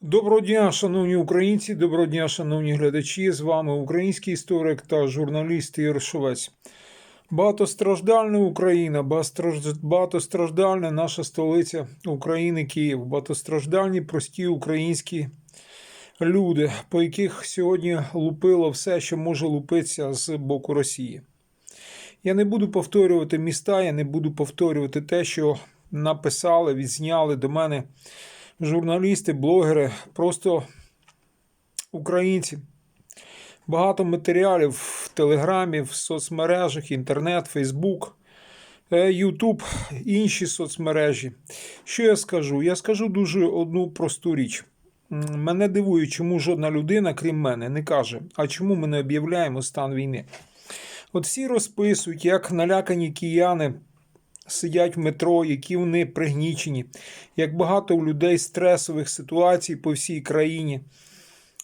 Доброго дня, шановні українці, доброго дня, шановні глядачі. З вами український історик та журналіст Ігор Шовець. Багатостраждальна Україна, багатостраждальна наша столиця України, Київ, багатостраждальні прості українські люди, по яких сьогодні лупило все, що може лупитися з боку Росії. Я не буду повторювати міста, я не буду повторювати те, що написали, відзняли до мене журналісти, блогери, просто українці. Багато матеріалів в Телеграмі, в соцмережах, інтернет, Фейсбук, е, Ютуб, інші соцмережі. Що я скажу? Я скажу дуже одну просту річ. Мене дивує, чому жодна людина, крім мене, не каже, а чому ми не об'являємо стан війни. От всі розписують, як налякані кияни сидять в метро, які вони пригнічені, як багато у людей стресових ситуацій по всій країні,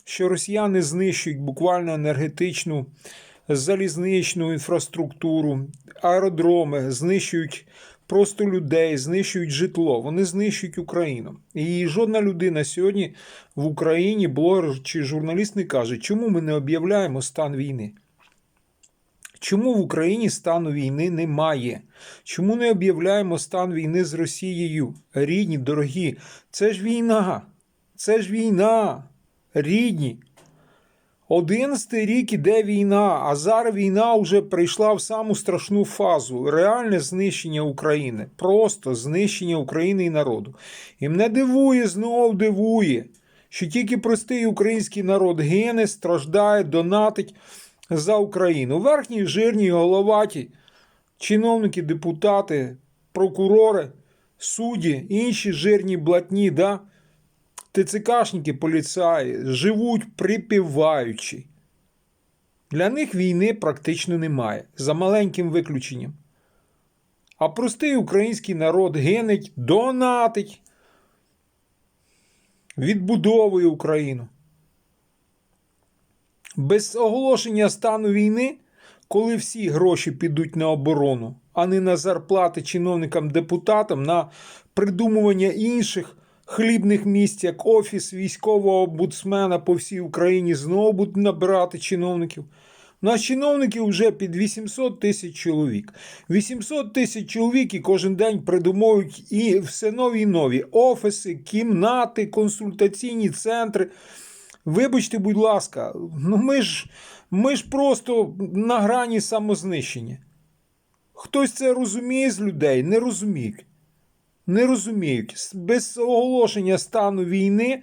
що росіяни знищують буквально енергетичну, залізничну інфраструктуру, аеродроми, знищують просто людей, знищують житло, вони знищують Україну. І жодна людина сьогодні в Україні, блогер чи журналіст не каже, чому ми не об'являємо стан війни. Чому в Україні стану війни немає? Чому не об'являємо стан війни з Росією? Рідні, дорогі, це ж війна. Це ж війна. Рідні. Одинадцятий рік іде війна, а зараз війна вже прийшла в саму страшну фазу. Реальне знищення України. Просто знищення України і народу. І мене дивує, знову дивує, що тільки простий український народ гине, страждає, донатить за Україну. Верхні, жирні, головаті, чиновники, депутати, прокурори, судді, інші жирні блатні, да? ТЦКшники, поліцаї живуть припіваючи. Для них війни практично немає, за маленьким виключенням. А простий український народ гинеть, донатить, відбудовує Україну без оголошення стану війни, коли всі гроші підуть на оборону, а не на зарплати чиновникам депутатам, на придумування інших хлібних місць, як офіс військового омбудсмена по всій Україні, знову будуть набирати чиновників. У нас чиновників вже під 800 тисяч чоловік. 800 тисяч чоловік і кожен день придумовують і все нові і нові офіси, кімнати, консультаційні центри. Вибачте, будь ласка, ну ми ж, ми ж просто на грані самознищення. Хтось це розуміє з людей, не розуміють. Не розуміють. Без оголошення стану війни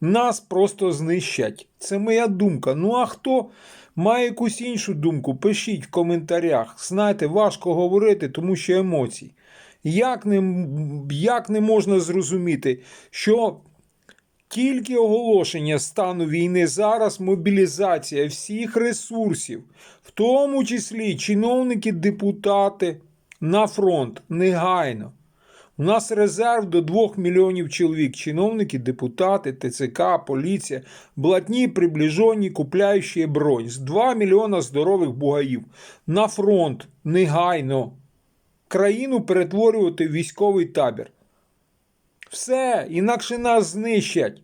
нас просто знищать. Це моя думка. Ну а хто має якусь іншу думку, пишіть в коментарях. Знаєте, важко говорити, тому що емоції. Як не, як не можна зрозуміти, що тільки оголошення стану війни зараз мобілізація всіх ресурсів, в тому числі чиновники, депутати на фронт негайно. У нас резерв до 2 мільйонів чоловік. Чиновники, депутати, ТЦК, поліція, блатні, приближені, купляючі бронь. З 2 мільйона здорових бугаїв. На фронт негайно. Країну перетворювати в військовий табір. Все, інакше нас знищать.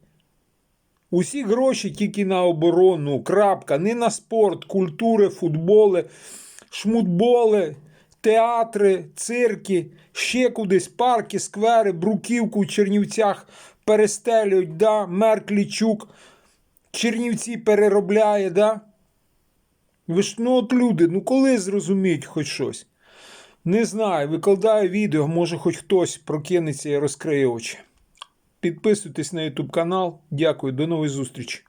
Усі гроші тільки на оборону, крапка, не на спорт, культури, футболи, шмутболи, театри, цирки, ще кудись, парки, сквери, бруківку в Чернівцях перестелюють, да? Мерклічук, Чернівці переробляє, да? Ви ж, ну от люди, ну коли зрозуміють хоч щось? Не знаю, викладаю відео, може хоч хтось прокинеться і розкриє очі. Підписуйтесь на YouTube канал. Дякую, до нової зустрічі.